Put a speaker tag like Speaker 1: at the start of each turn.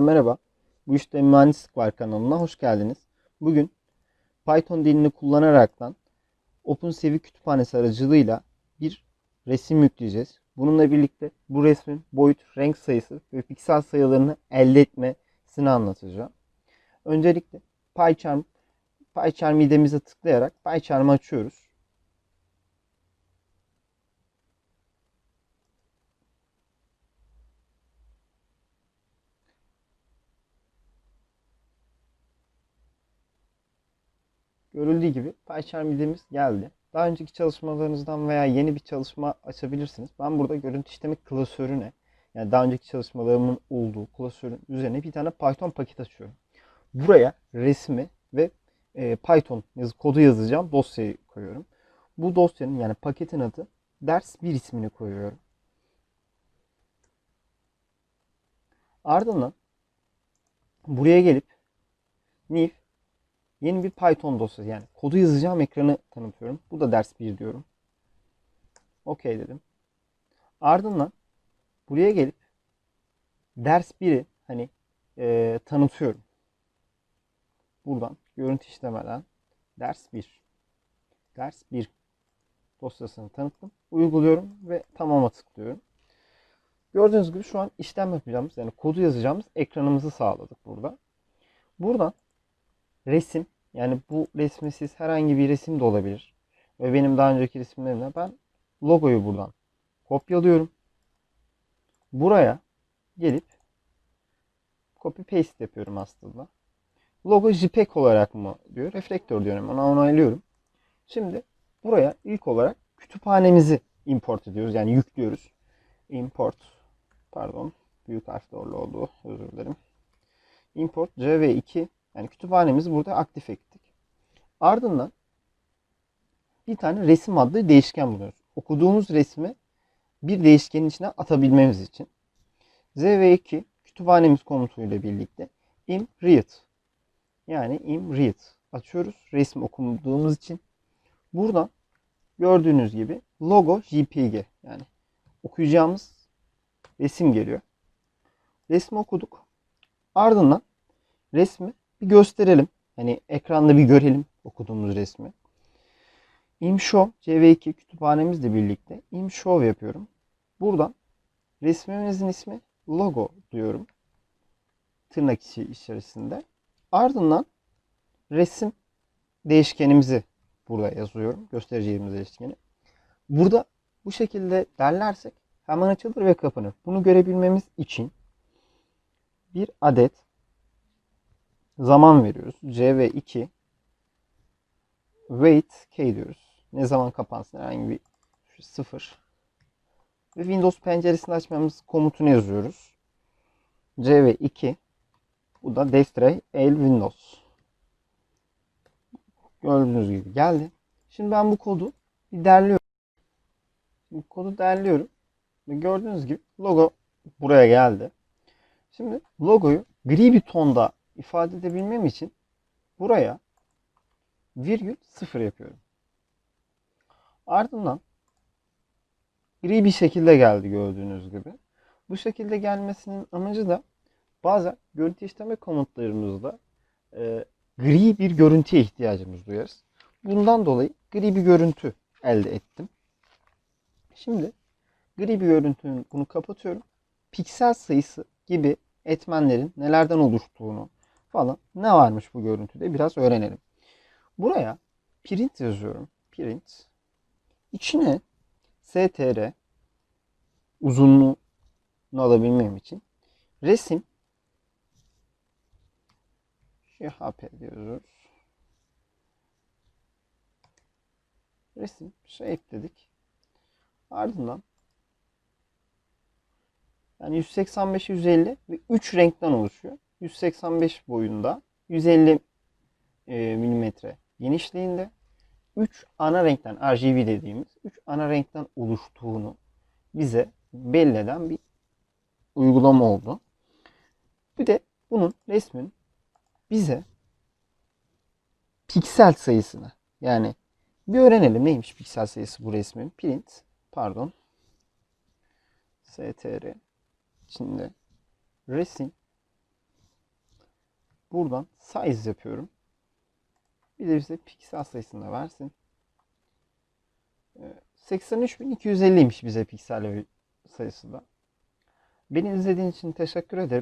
Speaker 1: Merhaba, bu işte mühendislik var kanalına hoş geldiniz. Bugün Python dilini kullanaraktan OpenCV kütüphanesi aracılığıyla bir resim yükleyeceğiz. Bununla birlikte bu resmin boyut, renk sayısı ve piksel sayılarını elde etmesini anlatacağım. Öncelikle PyCharm, PyCharm idemize tıklayarak PyCharm'ı açıyoruz. Görüldüğü gibi PyCharm idemiz geldi. Daha önceki çalışmalarınızdan veya yeni bir çalışma açabilirsiniz. Ben burada görüntü işleme klasörüne yani daha önceki çalışmalarımın olduğu klasörün üzerine bir tane Python paket açıyorum. Buraya resmi ve e, Python yazı, kodu yazacağım dosyayı koyuyorum. Bu dosyanın yani paketin adı ders 1 ismini koyuyorum. Ardından buraya gelip new yeni bir Python dosyası yani kodu yazacağım ekranı tanıtıyorum. Bu da ders 1 diyorum. OK dedim. Ardından buraya gelip ders 1'i hani e, tanıtıyorum. Buradan görüntü işlemeden ders 1 ders 1 dosyasını tanıttım. Uyguluyorum ve tamama tıklıyorum. Gördüğünüz gibi şu an işlem yapacağımız yani kodu yazacağımız ekranımızı sağladık burada. Buradan resim yani bu resmi siz herhangi bir resim de olabilir. Ve benim daha önceki resimlerimde ben logoyu buradan kopyalıyorum. Buraya gelip copy paste yapıyorum aslında. Logo JPEG olarak mı diyor. Reflektör diyorum. Ona onaylıyorum. Şimdi buraya ilk olarak kütüphanemizi import ediyoruz. Yani yüklüyoruz. Import pardon büyük harflerle oldu. Özür dilerim. Import cv2 yani kütüphanemizi burada aktif ettik. Ardından bir tane resim adlı değişken buluyoruz. Okuduğumuz resmi bir değişkenin içine atabilmemiz için. zv2 kütüphanemiz komutuyla birlikte imread yani imread açıyoruz resim okuduğumuz için. Buradan gördüğünüz gibi logo jpg yani okuyacağımız resim geliyor. Resmi okuduk. Ardından resmi bir gösterelim. Hani ekranda bir görelim okuduğumuz resmi. ImShow CV2 kütüphanemizle birlikte ImShow yapıyorum. Buradan resmimizin ismi logo diyorum. Tırnak içi içerisinde. Ardından resim değişkenimizi burada yazıyorum. Göstereceğimiz değişkeni. Burada bu şekilde derlersek hemen açılır ve kapanır. Bunu görebilmemiz için bir adet zaman veriyoruz. C ve 2 wait k diyoruz. Ne zaman kapansın herhangi bir sıfır. Ve Windows penceresini açmamız komutunu yazıyoruz. C ve 2 bu da Desktray El Windows. Gördüğünüz gibi geldi. Şimdi ben bu kodu bir derliyorum. Şimdi kodu derliyorum. Ve gördüğünüz gibi logo buraya geldi. Şimdi logoyu gri bir tonda ifade edebilmem için buraya virgül sıfır yapıyorum. Ardından gri bir şekilde geldi gördüğünüz gibi. Bu şekilde gelmesinin amacı da bazen görüntü işleme komutlarımızda e, gri bir görüntüye ihtiyacımız duyarız. Bundan dolayı gri bir görüntü elde ettim. Şimdi gri bir görüntünün bunu kapatıyorum. Piksel sayısı gibi etmenlerin nelerden oluştuğunu falan ne varmış bu görüntüde biraz öğrenelim. Buraya print yazıyorum. Print. İçine str uzunluğunu alabilmem için resim JHP diyoruz. Resim shape dedik. Ardından yani 185 150 ve 3 renkten oluşuyor. 185 boyunda, 150 e, milimetre genişliğinde 3 ana renkten RGB dediğimiz 3 ana renkten oluştuğunu bize belli eden bir uygulama oldu. Bir de bunun resmin bize piksel sayısını yani bir öğrenelim neymiş piksel sayısı bu resmin. Print pardon str içinde resim buradan size yapıyorum. Bir de bize piksel sayısını da versin. Ee, 83.250'ymiş bize piksel sayısı da. Beni izlediğin için teşekkür ederim.